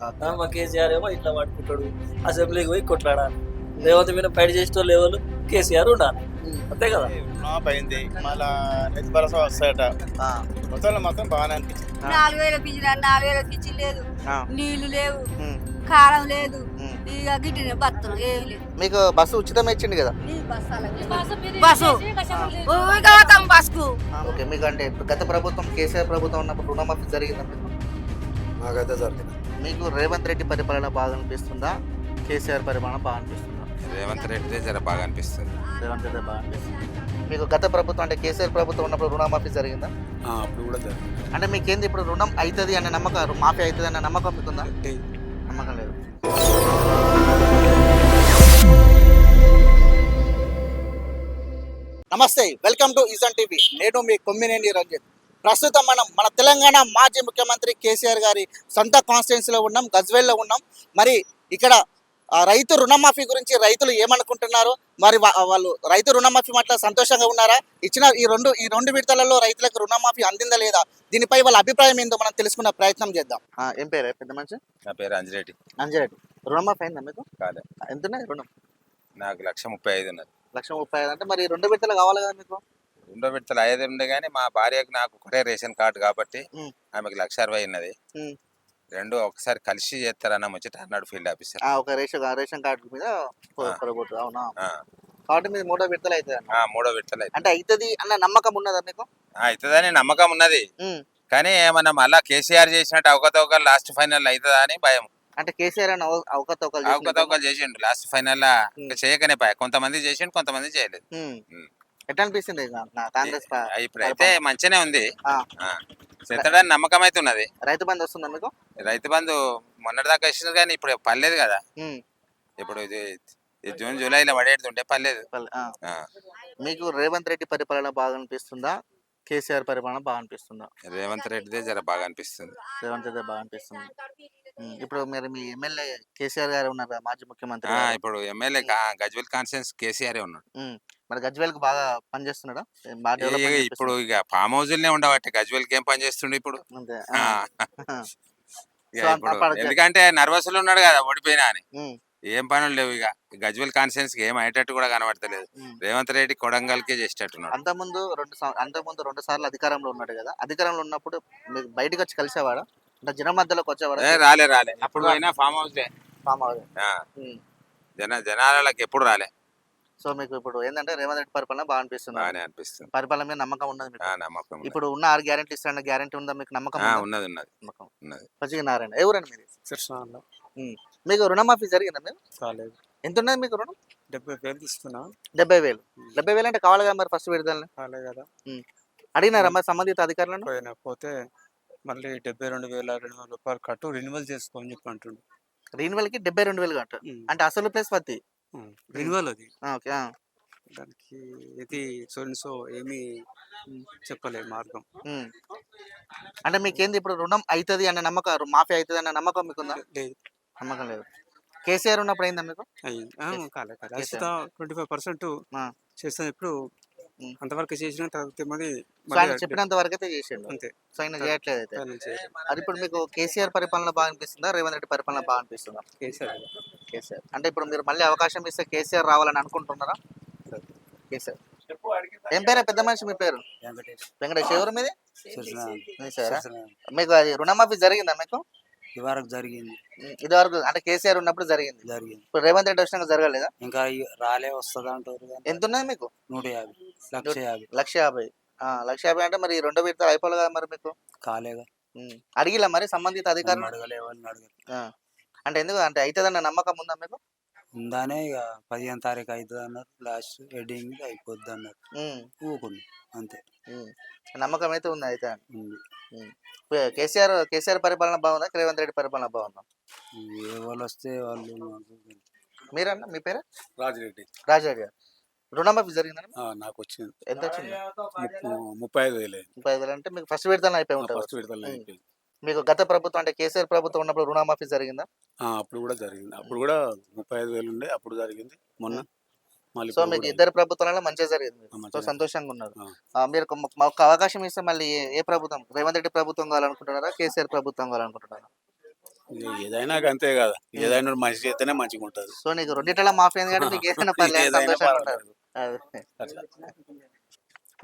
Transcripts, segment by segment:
ఆ, మా కేసీఆర్ ఏమో ఇట్లా పట్టుకుంటాడు. అసెంబ్లీకి పోయి కొట్లాడాలి. రేవంత్ మీద ఫైట్ చేసేటోళ్ళు ఎవరు కేసీఆర్ ఉండాలి. అంతే కదా? అయింది. మళ్ళా రైతు భరోసా వస్తాయట. ఆ, మొత్తంలో మాత్రం బాగానే అనిపించింది. నాలుగు వేల పింఛన్ నాలుగు వేల పింఛన్ లేదు. నీళ్ళు లేవు. కారం లేదు. ఇక గిట్టిన బతున్నాం ఏం లేదు. మీకు బస్సు ఉచితం ఇచ్చింది కదా? బస్సు పోతాం బస్కు ఓకే. మీకు అంటే గత ప్రభుత్వం కేసీఆర్ ప్రభుత్వం ఉన్నప్పుడు రుణమాఫీ జరిగిందా? మీకు? నాకైతే జరిగింది. మీకు రేవంత్ రెడ్డి పరిపాలన బాగా అనిపిస్తుందా? కేసీఆర్ పరిపాలన బాగా అనిపిస్తుందా? రేవంత్ రెడ్డిదే జర బాగా అనిపిస్తుంది. రేవంత్ రెడ్డి బాగా అనిపిస్తుంది. మీకు గత ప్రభుత్వం అంటే కేసీఆర్ ప్రభుత్వం ఉన్నప్పుడు రుణమాఫీ జరిగిందా? అప్పుడు కూడా జరిగింది. అంటే మీకేంది ఇప్పుడు రుణం అవుతుంది అనే నమ్మకం మాఫీ అవుతుంది అనే నమ్మకం మీకుందా? నమ్మకం లేదు. నమస్తే వెల్కమ్ టు ఈజన్ టీవీ. నేను మీ కొమ్మినేని రంజిత్. ప్రస్తుతం మనం మన తెలంగాణ మాజీ ముఖ్యమంత్రి కేసీఆర్ గారి సొంత కాన్స్టిట్యున్సీలో ఉన్నాం గజ్వేల్లో ఉన్నాం. మరి ఇక్కడ ఆ, రైతు రుణమాఫీ గురించి రైతులు ఏమనుకుంటున్నారు? మరి వాళ్ళు రైతు రుణమాఫీ పట్ల సంతోషంగా ఉన్నారా? ఇచ్చిన ఈ రెండు ఈ రెండు విడతలలో రైతులకు రుణమాఫీ అందిందా లేదా? దీనిపై వాళ్ళ అభిప్రాయం ఏందో మనం తెలుసుకునే ప్రయత్నం చేద్దాం. ఆ, ఏం పేరు? పెద్ద మనిషి? నా పేరు అంజిరెడ్డి. అంజరెడ్డి. రుణమాఫీ అయిందా మీకు? కాలే. ఎంత రుణం? నాకు లక్ష ముప్పై ఐదు ఉన్నది. లక్ష ముప్పై ఐదు. అంటే మరి రెండు విడతలు కావాలి కదా మీకు? రెండో విడతలు ఐదు ఉండే కానీ మా భార్యకు నాకు ఒకటే రేషన్ కార్డు కాబట్టి. ఆమెకు లక్ష అరవై ఉన్నది. రెండు ఒకసారి కలిసి చేస్తారన్న ముచ్చట అన్నాడు ఫీల్డ్ ఆఫీసర్. ఆ, ఒక రేషన్ రేషన్ కార్డు మీద అవునా? కాబట్టి మీరు మూడో విడతలు అవుతుంది మూడో విడతలు అంటే అవుతుంది అన్న నమ్మకం ఉన్నదా మీకు? అవుతుందని నమ్మకం ఉన్నది. కానీ ఏమన్నా మళ్ళా కేసీఆర్ చేసినట్టు అవకతవకలు లాస్ట్ ఫైనల్ అవుతుందా అని భయం. అంటే కేసీఆర్ అని అవ- అవకతవకలు. అవకతవకలు చేసిండు. లాస్ట్ ఫైనల్ చేయకనే పాయ కొంతమంది చేసిండు కొంతమంది చేయలేదు. ఎట్లా అనిపిస్తుంది కాంగ్రెస్ ఇప్పుడైతే మంచిగానే ఉంది. చేస్తాడని నమ్మకం అయితే ఉన్నది. రైతు బంధు వస్తుందా మీకు? రైతు బంధు మొన్నటిదాకా ఇచ్చింది కానీ ఇప్పుడు పర్లేదు కదా. ఇప్పుడు జూన్ జూలైలో పడేడుతుంటే పర్లేదు మీకు రేవంత్ రెడ్డి పరిపాలన బాగా అనిపిస్తుందా కేసీఆర్ పరిపాలన బాగా అనిపిస్తుందా రేవంత్ రెడ్డిదే జర బాగా అనిపిస్తుంది రేవంత్ రెడ్డి బాగా అనిపిస్తుంది. ఇప్పుడు మీరు మీ ఎమ్మెల్యే కేసీఆర్ గారు ఉన్నారు మాజీ ముఖ్యమంత్రి ఆ, గారు. ఇప్పుడు ఎమ్మెల్యే గజ్వెల్ కాన్ఫరెన్స్ కేసీఆర్ ఉన్నాడు. ఉమ్. మరి బాగా పనిచేస్తున్నాడా? ఏం బాగా ఇక డెవలప్మెంట్ ఇప్పుడు ఇక ఫామ్ హౌజులనే ఉండబట్టి గజ్వెల్కి ఏం పని చేస్తుండే ఇప్పుడు? అంతే. ఆ, ఆ. ఇక సో అంత ఇప్పుడు పడక- ఎందుకంటే నర్వస్లో ఉన్నాడు కదా ఓడిపోయినా అని. ఉమ్. ఏం పనులు లేవు ఇక గజ్వెల్కి ఏం అయ్యేటట్టు కూడా కనబడతలేదు. ఉమ్. రేవంత్ రెడ్డి కొడంగల్కే చేసేటట్టున్నాడు. అంతకుముందు రెండు సం- అంతకుముందు రెండు సార్లు అధికారంలో ఉన్నాడు కదా. అధికారంలో ఉన్నప్పుడు మీకు బయటకు వచ్చి కలిసేవాడా? అంటే జనం మధ్యలోకి వచ్చేవాడా ఏ, రాలే రాలే. అప్పుడు అయినా ఫామ్ హౌస్ ఫామ్ హౌస్. ఉమ్. జన జనాలకి ఎప్పుడు రాలే. సో మీకు ఇప్పుడు ఏంటంటే రేవంత్ రెడ్డి పరిపాలన బాగా అనిపిస్తుంది. బాగానే అనిపిస్తుంది. పరిపాలన మీద నమ్మకం ఉన్నది మీకు? ఆ, నమ్మకం ఉన్నది. ఇప్పుడు ఉన్న ఆరు గ్యారెంటీ ఇస్తారన్న గ్యారెంటీ ఉందా మీకు? నమ్మకం ఆ, ఉందా? ఉన్నది ఉన్నది. నమ్మకం. ఉన్నది. పచ్చిక నారాయణ ఎవరండి మీరు కృష్ణాలో మీకు రుణమాఫీ జరిగిందా మీరు? కాలేదు. ఎంత ఉన్నది మీకు రుణం? డెబ్బై వేలు తీసుకున్నా. డెబ్బై వేలు. డెబ్బై వేలు అంటే కావాలి కదా మరి ఫస్ట్ కాలే కదా. అడిగినారా మరి సంబంధిత అధికారులను? పోయినా పోతే మళ్ళీ డెబ్బై రెండు వేల రెండు వేల రూపాయలు కట్టు రెన్యువల్ చేసుకోని చెప్పి అంటుండు. రెన్యువల్కి డెబ్బై రెండు వేలు కట్ట. అంటే అసలు ప్లస్ వడ్డీ రెన్యువల్ అది. ఓకే. దానికి ఇది సో ఏమీ చెప్పలేదు మార్గం. అంటే మీకేంది ఇప్పుడు రుణం అవుతుంది అన్న నమ్మకం మాఫీ అవుతుంది అన్న నమ్మకం మీకుందా? లేదు నమ్మకం లేదు. కేసీఆర్ ఉన్నప్పుడు అయిందా మీకు? Twenty five percent. చేస్తాను ఇప్పుడు. అంతవరకు చేసిన తర్వాత మరి ఆయన చెప్పినంత వరకు అయితే చేసిండు. అంతే. సో ఆయన చేయట్లేదు అయితే. అది ఇప్పుడు మీకు కేసీఆర్ పరిపాలన బాగా అనిపిస్తుందా? రేవంత్ రెడ్డి పరిపాలన బాగా అనిపిస్తుందా? కేసీఆర్. కేసీఆర్. అంటే ఇప్పుడు మీరు మళ్ళీ అవకాశం ఇస్తే కేసీఆర్ రావాలని అనుకుంటున్నారా? కేసీఆర్. ఏం పేరే? పెద్ద మనిషి మీ పేరు? వెంకటేష్. ఎవరు మీది? మీకు అది రుణమాఫీ జరిగిందా మీకు? ఇవరకు జరిగింది. ఉమ్, ఇది వరకు అంటే కేసీఆర్ ఉన్నప్పుడు జరిగింది. జరిగింది. ఇప్పుడు రేవంత్ రెడ్డి వచ్చినాక జరగలేదా? ఇంకా రాలే వస్తుంది అంటారు ఎంత ఉన్నది మీకు? నూట యాభై. లక్ష యాభై. లక్ష యాభై. ఆ, లక్ష యాభై అంటే మరి రెండో విడతలు అయిపోవాలి కదా మరి మీకు? కాలేగా. అడిగిలా మరి సంబంధిత అధికారులు? ఆ. అంటే ఎందుకు? అంటే అవుతుందన్న నమ్మకం ఉందా మీకు? ఉందానే ఇక పదిహేను తారీఖు అవుతుంది అన్నారు లాస్ట్ వెడ్డింగ్ అయిపోద్ది అన్నారు ఊకుంది అంతే. నమ్మకం అయితే ఉంది అయితే. కేసీఆర్ కేసీఆర్ పరిపాలన బాగుందా? రేవంత్ రెడ్డి పరిపాలన బాగుందా? ఏ వాళ్ళు వస్తే వాళ్ళు. మీరన్నా? మీ పేరు? రాజిరెడ్డి. రాజారెడ్డి గారు. రుణమాఫీ జరిగిందండి నాకు వచ్చింది ఎంత వచ్చింది ముప్పై ఐదు వేలే ముప్పై ఐదు వేలు అంటే మీకు ఫస్ట్ విడతలు అయిపోయి ఉంటుంది ఫస్ట్ విడతలు ఉమ్. అయిపోయింది. మీకు గత ప్రభుత్వం అంటే కేసీఆర్ ప్రభుత్వం ఉన్నప్పుడు రుణమాఫీ జరిగిందా? ఆ, అప్పుడు కూడా జరిగింది. అప్పుడు కూడా ముప్పై ఐదు వేలు ఉండే అప్పుడు జరిగింది. మొన్న మళ్ళీ సో ఇప్పుడు మీకు కూడా ఇద్దరు ప్రభుత్వాలలో మంచిగా జరిగింది మీకు. ఆ, సో మంచిగా సంతోషంగా ఉన్నారు. ఆ. ఆ, మీరు ఒక- మాకు అవకాశం ఇస్తే మళ్ళీ ఏ- ఏ ప్రభుత్వం? రేవంత్ రెడ్డి ప్రభుత్వం కావాలనుకుంటున్నారా? కేసీఆర్ ప్రభుత్వం కావాలనుకుంటున్నారా? ఏదైనా అంతే కదా. ఏదైనా మంచి చేస్తేనే మంచిగా ఉంటుంది సో నీకు రెండిట్ల మాఫీ అయింది కానీ మీకు ఏదైనా పర్లేదు ఏదైనా సంతోషంగా ఉంటారు. పర్వాలేదు.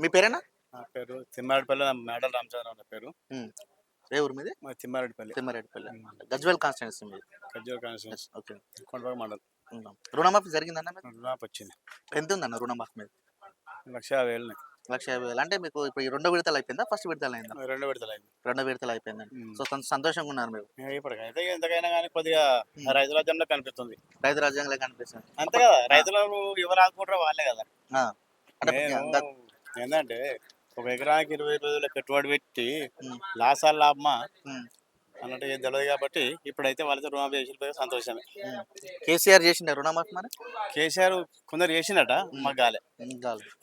మీ పేరేనా? నా పేరు తిమ్మారెడ్డిపల్లి నా మేడల రామచంద్రరావు నా పేరు. ఏ ఊరు మీది? మా తిమ్మారెడ్డిపల్లి. తిమ్మారెడ్డిపల్లి. గజ్వెల్ కాన్స్టిట్యున్సీ మీది. కజ్జూర్ కాన్స్టిట్యూన్స్. ఓకే కొండపాక మండలం. రుణమాఫీ జరిగిందన్న నాకు వచ్చింది. ఎంత ఉందన్న రుణమాఫీ మీద? లక్ష యాభై వేలు. లక్ష యాభై వేలు. అంటే మీకు ఇప్పుడు ఈ రెండో విడతలు అయిపోయిందా ఫస్ట్ విడతలు అయిందా రెండు విడతలు అయింది రెండో విడతలు అయిపోయిందండి. సో సంత- సంతోషంగా ఉన్నారు మీరు. ఇప్పటికైతే ఎంతకైనా కానీ కొద్దిగా రైతు రాజ్యంలో కనిపిస్తుంది. రైతు రాజ్యాంగంలో కనిపిస్తుంది. అంతే కదా. రైతులకు ఎవరు ఆదుకుంటారో వాళ్ళే కదా. ఆ. అంటే నేను గత- ఏంటంటే ఒక ఎకరానికి ఇరవై రోజుల పెట్టుబడి పెట్టి. లాసాలు లాభమా. అన్నట్టు ఏం తెలియదు కాబట్టి ఇప్పుడైతే వాళ్ళతో రుణమాఫీ చేసిన సంతోషమే. కేసీఆర్ చేసిన రుణమాఫీ మరి? కేసీఆర్ కొందరు చేసినట మాకు గాలే.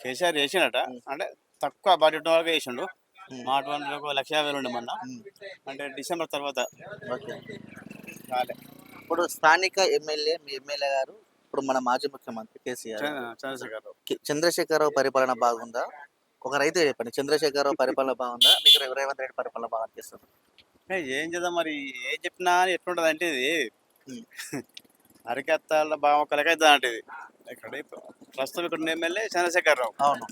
కేసీఆర్ చేసినట. అంటే తక్కువ బడ్జెట్ వరకు చేసిండు. మా అటువంటి ఒక లక్ష యాభై ఉండే మొన్న. అంటే డిసెంబర్ తర్వాత. ఓకే. కాలే. ఇప్పుడు స్థానిక ఎమ్మెల్యే మీ ఎమ్మెల్యే గారు ఇప్పుడు మన మాజీ ముఖ్యమంత్రి కేసీఆర్ చంద్ర- చంద్రశేఖర్ రావు కి- చంద్రశేఖరరావు పరిపాలన బాగుందా? ఒక రైతు చెప్పండి చంద్రశేఖరరావు పరిపాలన బాగుందా? మీకు రేవంత్ రెడ్డి పరిపాలన బాగా అనిపిస్తుంది? ఏ, చేద్దాం మరి? ఏం చెప్పినా అని ఎట్లుంటది అంటే ఇది. అరికత్తాల బాగా కలకైతే అంటే ఇది. ఇక్కడ ప్రస్తుతం ఇక్కడ ఎమ్మెల్యే చంద్రశేఖర్ రావు అవును.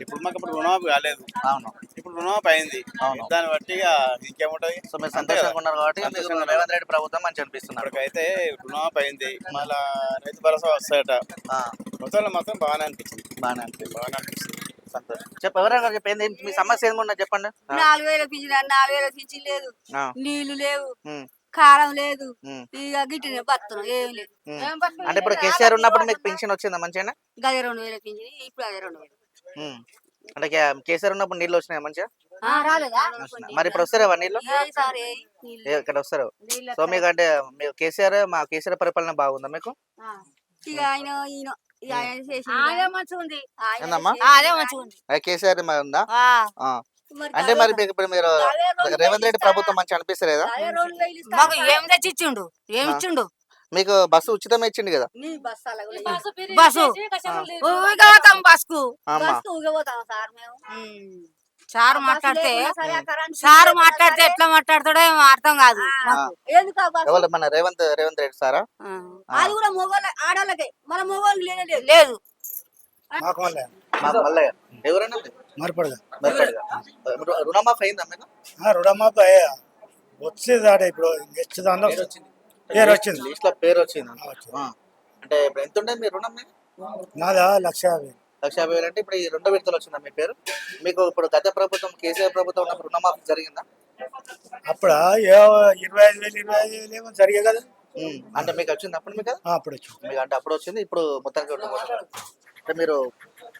ఇప్పుడు మాకు ఇప్పుడు రుణమాఫీ కాలేదు. అవును. ఇప్పుడు రుణమాఫీ అయింది. అవును. దాన్ని బట్టి ఇక ఇంకేముంటది? సో మీరు సంతోషంగా ఉన్నారు కాబట్టి రేవంత్ రెడ్డి ప్రభుత్వం మంచి అనిపిస్తున్నారు ఇప్పటికైతే రుణమాఫీ అయింది. మళ్ళా రైతు భరోసా వస్తాయట. ఆ, మొత్తంలో మాత్రం బాగానే అనిపించింది. బాగానే అనిపిస్తుంది బాగానే అనిపిస్తుంది. చెప్పు ఎవరైనా చెప్పింది మీ సమస్య ఏమున్నా చెప్పండి. నాలుగు వేల పింఛన్ నాలుగు వేల పింఛన్ లేదు. నీళ్ళు లేవు. కారం లేదు. ఇక గిట్టిన బతున్నాం ఏం లేదు? అంటే ఇప్పుడు కేసీఆర్ ఉన్నప్పుడు మీకు పెన్షన్ వచ్చిందా మంచిగా గది రెండు వేల పింఛన్ ఇప్పుడు అదే రెండు వేలు. అంటే కేసీఆర్ ఉన్నప్పుడు నీళ్ళు వచ్చినాయి మంచిగా? ఆ, రాలేదా? మరి ఇప్పుడు వస్తారా నీళ్ళు ఇక్కడ వస్తారు? సో మీకు అంటే కేసీఆర్ మా కేసీఆర్ పరిపాలన బాగుందా మీకు? ఆ. ఇక ఆయన ఈయన కేసీఆర్ మరి ఉందా? అంటే మరి మీకు ఇప్పుడు మీరు రేవంత్ రెడ్డి ప్రభుత్వం మంచి. అనిపిస్తలేదా. మాకు ఏం తెచ్చి ఇచ్చిండు ఏమి. ఇచ్చిండు? మీకు బస్సు ఉచితం ఇచ్చిండు కదా? నీ బస్సు. బస్సు. బస్కు సార్ మాట్లాడితే సరే, మాట్లాడితే. ఎట్లా మాట్లాడతాడో ఏమో అర్థం కాదు? ఎవరు మన రేవంత్ రేవంత్ రెడ్డి సారా. అది కూడా మొగోళ్ళ ఆడోళ్ళకే. మన మొగోళ్ళు లేనే లేదు. లేదు మాకు వాళ్ళే మాకు మల్లయ్య ఎవరైనా మరపడగా. మర్చిపోయాడుగా. రు- రుణమాఫీ అయిందా మీకు? రుణమాప వచ్చేది ఆడ ఇప్పుడు. నెక్స్ట్ దానిలో పేరు వచ్చింది. లిస్ట్ పేరు వచ్చింది. అంటే ఎంత ఉండే మీ రుణం నాదా? లక్ష యాభై. లక్ష యాభై వేలు అంటే ఇప్పుడు ఈ రెండో విడతలు వచ్చిందా మీ పేరు? మీకు ఇప్పుడు గత ప్రభుత్వం కేసీఆర్ ప్రభుత్వం ఉన్నప్పుడు రుణమాఫీ జరిగిందా? అప్పుడు? ఏ ఇరవై ఐదు వేలు ఇరవై ఐదు వేలు ఏమో జరిగే కదా. అంటే మీకు వచ్చింది అప్పుడు మీకు? అప్పుడు వచ్చింది. మీకు అంటే అప్పుడు వచ్చింది ఇప్పుడు మొత్తానికి. అంటే మీరు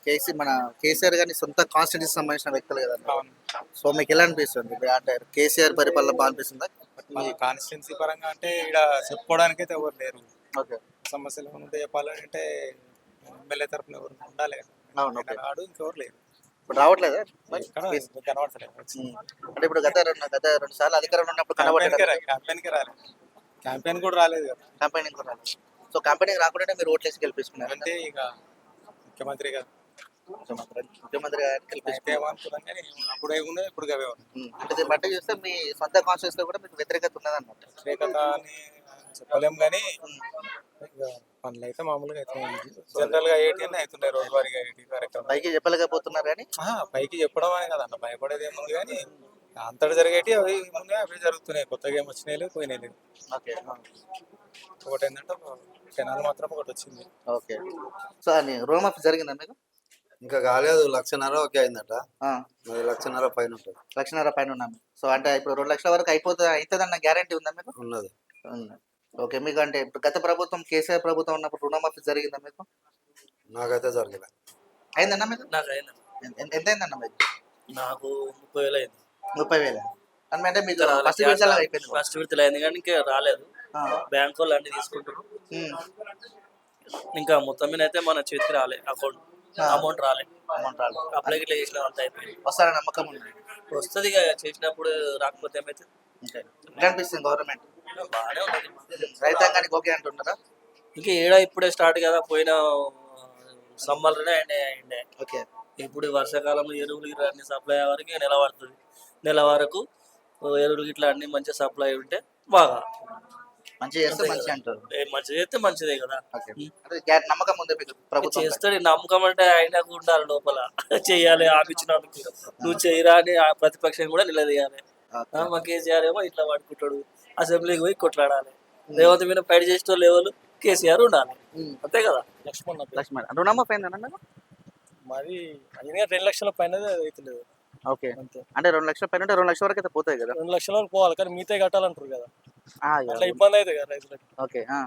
కేసీ మన కేసీఆర్ గారిని సొంత కాన్స్టిట్యూన్సీ సంబంధించిన వ్యక్తులు కదా. సో మీకు ఎలా అనిపిస్తుంది? అంటే కేసీఆర్ పరిపాలన బాగా అనిపిస్తుందా? మా కాన్స్టిట్యున్సీ పరంగా అంటే ఇక్కడ చెప్పుకోవడానికి అయితే ఎవరు లేరు. ఓకే. సమస్యలు ఏమైనా ఉంటే చెప్పాలంటే ఎమ్మెల్యే తరఫున ఎవరు ఉండాలి కదా. అవును ఓకే. రాడు ఇంకెవరు లేరు. ఇప్పుడు రావట్లేదా? ఇక్కడ కనబడతలేదు. అంటే ఇప్పుడు గత రెండు గత రెండు సార్లు అధికారంలో ఉన్నప్పుడు కనబడలేదు క్యాంపెయిన్కే రాలేదు క్యాంపెయిన్ కూడా రాలేదు కదా. కంపెనీకి రాలేదు సో కంపెనీకి రాకుండా మీరు ఓట్లేసి గెలిపించుకున్నారు అంటే ఇక ముఖ్యమంత్రి కదా ముఖ్యమంత్రి ముఖ్యమంత్రి గారిని అయితే గెలిపించుకున్నారు ఏమనుకున్నాం కానీ అప్పుడు ఏమున్నాయి ఇప్పుడు అవే ఉన్నాయి. అంటే దీన్ని బట్టి చూస్తే మీ సొంత కాన్స్టిట్యూన్స్లో కూడా మీకు వ్యతిరేకత ఉన్నదన్నమాట. వ్యతిరేకత అని చెప్పలేం కానీ ఇక పనులు అయితే మామూలుగా అయితే జనరల్గా ఏటీ అని అవుతున్నాయి రోజువారీగా ఏటీ కార్యక్రమం పైకి చెప్పలేకపోతున్నారు కానీ పైకి చెప్పడం అనే కదా అన్న భయపడేది ఏముంది కానీ అంతటి జరిగేటి అవి ముందే అవి జరుగుతున్నాయి. కొత్తగా ఏం వచ్చినాయి లేవు పోయినాయి ఓకే ఒకటి ఏంటంటే కెనాల్ మాత్రం ఒకటి వచ్చింది. ఓకే. సో అని రుణమాఫీ జరిగిందా మీకు? ఇంకా కాలేదు లక్షన్నర ఓకే అయిందట. మరి లక్షన్నర పైన ఉంటుంది. లక్షన్నర పైన ఉన్నాము సో అంటే ఇప్పుడు రెండు లక్షల వరకు అయిపోతుంది అవుతుందన్న గ్యారంటీ ఉందా మీకు? ఉన్నది. ఉంది. ఓకే మీకు అంటే గత ప్రభుత్వం కేసీఆర్ ప్రభుత్వం ఉన్నప్పుడు రుణమాఫీ జరిగిందా మీకు? నాకైతే జరగలేదు అయిందన్నా మీకు? నాకు అయింది ఎంత- ఎంత అయిందన్న మీకు? నాకు ముప్పై వేలు అయింది. ముప్పై వేలు? అంటే మీకు ఫస్ట్ విడతలో అయిపోయింది ఫస్ట్ విడతలు అయింది కానీ ఇంకా రాలేదు. ఆ, బ్యాంక్ వాళ్ళు అన్ని తీసుకుంటారు ఇంకా మొత్తం మీద అయితే మన చేతికి రాలే. అకౌంట్. అమౌంట్ రాలే. అమౌంట్ రాలేదు అప్లై గిట్లా చేసిన అంత అయిపోయింది. వస్తారని నమ్మకం ఉంది? వస్తుంది ఇక చేసినప్పుడు రాకపోతే ఏమైతే? అనిపిస్తుంది గవర్నమెంట్ రైతాంగానికి ఓకే అంటున్నారా ఇంకా ఏడా ఇప్పుడే స్టార్ట్ కదా పోయిన సమ్మర్లోనే అయిండే అయిండే ఓకే. ఇప్పుడు వర్షాకాలంలో ఎరువులు గిట్ల అన్ని సప్లై అయ్యే వరకు నెల పడుతుంది. నెల వరకు ఎరువులు ఇట్లా అన్ని మంచిగా సప్లై ఉంటే బాగా. మంచిగా చేస్తే. అంటారు. ఏ మంచిది చేస్తే మంచిదే కదా. ఓకే. అంటే గ్యారెంటీ నమ్మకం ఉంది మీకు ప్రభుత్వం పై. చేస్తాడు నమ్మకం అంటే ఆయనకు ఉండాలి లోపల. చెయ్యాలి ఆపించినందుకు నువ్వు చేయరా అని ఆ ప్రతిపక్షం కూడా నిలదీయాలి. మా కేసీఆర్ ఏమో ఇట్లా పడుకుంటాడు. అసెంబ్లీకి పోయి కొట్లాడాలి. రేవంత్ మీద ఫైట్ చేసేటోళ్ళు లెవెల్ కేసీఆర్ ఉండాలి. అంతే కదా? లక్ష్మణ్ లక్ష్మణ్. రుణమాఫీ అయిందన్న మరి అయినా రెండు లక్షల పైన అవుతలేదు ఓకే. అంటే రెండు లక్షల పైన రెండు లక్షల వరకు అయితే పోతాయి కదా? రెండు లక్షల వరకు పోవాలి కానీ మిగతా కట్టాలంటారు కదా. అట్లా ఇబ్బంది అవుతుంది కదా రైతులకు. ఓకే ఆ.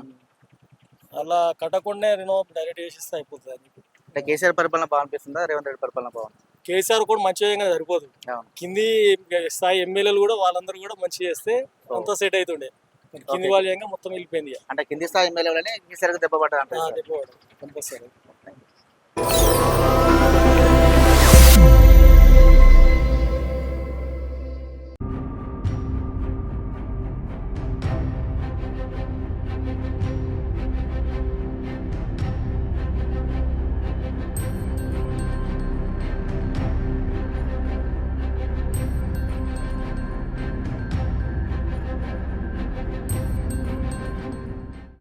అలా కట్టకుండా రుణం డైరెక్ట్ చేసిస్తే అయిపోతుంది. అంటే కేసీఆర్ పరిపాలన బాగా అనిపిస్తుందా? రేవంత్ రెడ్డి పరిపాలన బాగుంది? కేసీఆర్ కూడా మంచిగా చేయగా సరిపోదు. కింది స్థాయి ఎమ్మెల్యేలు కూడా వాళ్ళందరూ కూడా మంచిగా చేస్తే అంతా సెట్ అవుతుండే కింది. వాళ్ళు మొత్తం వెళ్ళిపోయింది. అంటే కింది స్థాయి ఎమ్మెల్యేలని కేసీఆర్ దెబ్బ పడ్డా వాడు. కంపల్సరీ